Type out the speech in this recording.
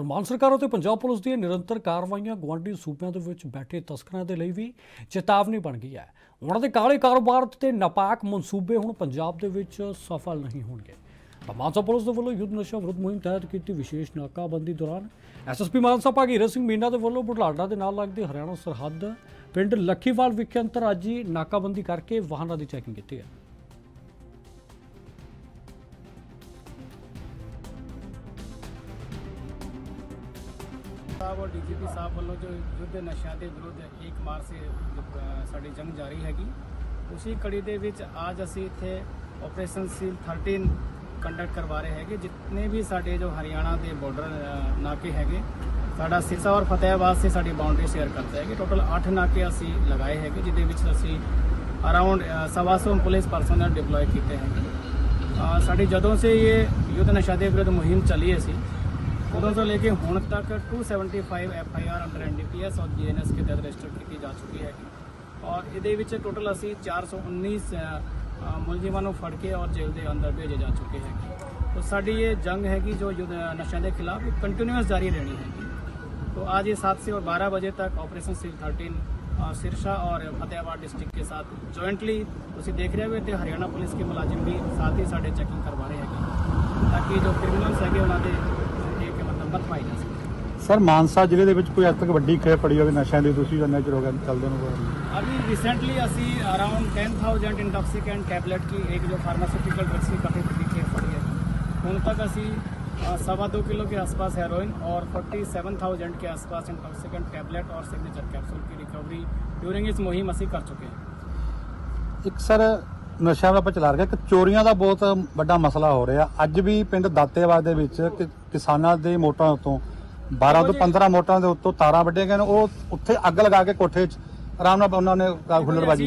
ਮਾਨ ਸਰਕਾਰ ਅਤੇ ਪੰਜਾਬ ਪੁਲਿਸ ਦੀਆਂ ਨਿਰੰਤਰ ਕਾਰਵਾਈਆਂ ਗੁਆਂਢੀ ਸੂਬਿਆਂ ਦੇ ਵਿੱਚ ਬੈਠੇ ਤਸਕਰਾਂ ਦੇ ਲਈ ਵੀ ਚੇਤਾਵਨੀ ਬਣ ਗਈ ਹੈ। ਉਹਨਾਂ ਦੇ ਕਾਲੇ ਕਾਰੋਬਾਰ ਤੇ ਨਾਪਾਕ ਮਨਸੂਬੇ ਹੁਣ ਪੰਜਾਬ ਦੇ ਵਿੱਚ ਸਫਲ ਨਹੀਂ ਹੋਣਗੇ। ਮਾਨਸਾ ਪੁਲਿਸ ਦੇ ਵੱਲੋਂ ਯੁੱਧ ਨਸ਼ਾ ਵਿਰੁੱਧ ਮੁਹਿੰਮ ਤਹਿਤ ਕੀਤੀ ਵਿਸ਼ੇਸ਼ ਨਾਕਾਬੰਦੀ ਦੌਰਾਨ ਐਸਐਸਪੀ ਮਾਨਸਾ ਭਾਗੀਰਥ ਸਿੰਘ ਮੀਨਾ ਦੇ ਵੱਲੋਂ ਬੁਢਲਾਡਾ ਦੇ ਨਾਲ ਲੱਗਦੇ ਹਰਿਆਣਾ ਸਰਹੱਦ, ਪਿੰਡ ਲੱਖੀਵਾਲ ਵਿਖੇ ਅੰਤਰਰਾਜੀ ਨਾਕਾਬੰਦੀ ਕਰਕੇ ਵਾਹਨਾਂ ਦੀ ਚੈਕਿੰਗ ਕੀਤੀ ਹੈ। ਸਾਹਿਬ ਔਰ ਡੀਜੀਪੀ ਸਾਹਿਬ ਵੱਲੋਂ ਜੋ ਯੁੱਧ ਨਸ਼ਿਆਂ ਦੇ ਵਿਰੁੱਧ ਇੱਕ ਮਾਰਚ ਸੇ ਸਾਡੀ ਜੰਗ ਜਾਰੀ ਹੈਗੀ। ਉਸੇ ਕੜੀ ਦੇ ਵਿੱਚ ਅੱਜ ਅਸੀਂ ਇੱਥੇ ਆਪਰੇਸ਼ਨ ਸੀਲ 13 ਕੰਡਕਟ ਕਰਵਾ ਰਹੇ ਹੈਗੇ, ਜਿੰਨੇ ਵੀ ਸਾਡੇ ਜੋ ਹਰਿਆਣਾ ਦੇ ਬਾਰਡਰ ਨਾਕੇ ਹੈਗੇ, ਸਾਡਾ ਸਿਰਸਾ ਔਰ ਫਤਿਹਾਬਾਦ ਸੇ ਸਾਡੀ ਬਾਉਂਡਰੀ ਸ਼ੇਅਰ ਕਰਦਾ ਹੈਗੇ। ਟੋਟਲ 8 ਨਾਕੇ ਅਸੀਂ ਲਗਾਏ ਹੈਗੇ, ਜਿਹਦੇ ਵਿੱਚ ਅਸੀਂ ਅਰਾਊਂਡ ਸਵਾ ਸੌ ਪੁਲਿਸ ਪਰਸਨਲ ਡਿਪਲੋਏ ਕੀਤੇ ਹੈਗੇ। ਸਾਡੀ ਜਦੋਂ ਸੇ ਇਹ ਯੁੱਧ ਨਸ਼ਾ ਦੇ ਵਿਰੁੱਧ ਮੁਹਿੰਮ ਚੱਲੀ ਸੀ ਉਦੋਂ ਤੋਂ ਲੈ ਕੇ ਹੁਣ ਤੱਕ 275 F I R under NDPS ਔਰ ਜੀਐਨਐਸ ਕੇ ਤਹਿਤ ਰਜਿਸਟਰ ਕੀਤੀ ਜਾ ਚੁੱਕੀ ਹੈ ਔਰ ਇਹਦੇ ਵਿੱਚ ਟੋਟਲ ਅਸੀਂ 419 ਅ, ਅ, ਮੁਲਜ਼ਮਾਂ ਨੂੰ ਫੜ ਕੇ ਔਰ ਜੇਲ੍ਹ ਦੇ ਅੰਦਰ ਭੇਜੇ ਜਾ ਚੁੱਕੇ ਹੈ तो ਸਾਡੀ ਇਹ ਜੰਗ ਹੈਗੀ ਜੋ ਯੁੱਧ ਨਸ਼ਿਆਂ ਦੇ ਖਿਲਾਫ ਕੰਟੀਨਿਊਸ ਜਾਰੀ ਰਹਿਣੀ ਹੈ तो आज ये सात से और बारह बजे तक ऑपरेशन सील थर्टीन सिरसा और फतेहाबाद डिस्ट्रिक्ट के साथ जॉइंटली ਤੁਸੀਂ ਦੇਖ ਰਹੇ ਹੋ ਤੇ ਹਰਿਆਣਾ ਪੁਲਿਸ ਕੇ ਮੁਲਾਜ਼ਮ ਵੀ ਸਾਥ ਹੀ ਸਾਡੇ ਚੈਕਿੰਗ ਕਰਵਾ ਰਹੇ ਹੈਗੇ ਤਾਂ ਕਿ ਜੋ ਕ੍ਰਿਮੀਨਲਸ ਹੈਗੇ ਉਹਨਾਂ ਦੇ ਇੱਕ ਮਤਲਬ ਮਤ ਪਾਈ ਜਾ ਸਕੇ ਸਰ ਮਾਨਸਾ ਜ਼ਿਲ੍ਹੇ ਦੇ ਵਿੱਚ ਕੋਈ ਅੱਜ ਤੱਕ ਵੱਡੀ ਖੇਪ ਪੜੀ ਹੋਵੇ ਨਸ਼ਿਆਂ ਦੀ ਤੁਸੀਂ ਇੰਨਾ ਚਿਰ ਹੋ ਗਿਆ ਚੱਲਦੇ ਨੂੰ अभी रिसेंटली ਅਸੀਂ ਅਰਾਊਂਡ 10000 ਇੰਟੌਕਸੀਕੈਂਟ ਟੈਬਲੇਟ की एक जो फार्मास्यूटिकल ड्रग्स की काफ़ी बड़ी खेप पड़ी है ਹੁਣ तक ਅਸੀਂ अ, सवा दो किलो के आसपास हेरोइन और 47,000 के आसपास इंटॉक्सिकेंट टैबलेट और सिग्नेचर कैप्सूल की रिकवरी ड्यूरिंग इस मुहिम ਅਸੀਂ ਕਰ ਚੁੱਕੇ ਹਾਂ ਇੱਕ ਸਰ ਨਸ਼ਿਆਂ ਦਾ ਰਹੇ। ਇੱਕ ਚੋਰੀਆਂ ਦਾ ਬਹੁਤ ਵੱਡਾ ਮਸਲਾ ਹੋ ਰਿਹਾ। ਅੱਜ ਵੀ ਪਿੰਡ ਦਾਤੇਵਾਦ ਦੇ ਵਿੱਚ ਕਿ- ਕਿਸਾਨਾਂ ਦੇ ਮੋਟਰਾਂ ਉੱਤੋਂ 12 ਤੋਂ 15 ਮੋਟਰਾਂ ਦੇ ਉੱਤੋਂ ਤਾਰਾਂ ਵੱਢੀਆਂ ਗਈਆਂ ਨੇ। ਉਹ ਉੱਥੇ ਅੱਗ ਲਗਾ ਕੇ ਕੋਠੇ 'ਚ ਆਰਾਮ ਨਾਲ ਉਹਨਾਂ ਨੇ ਹੁੱਲੜਬਾਜੀ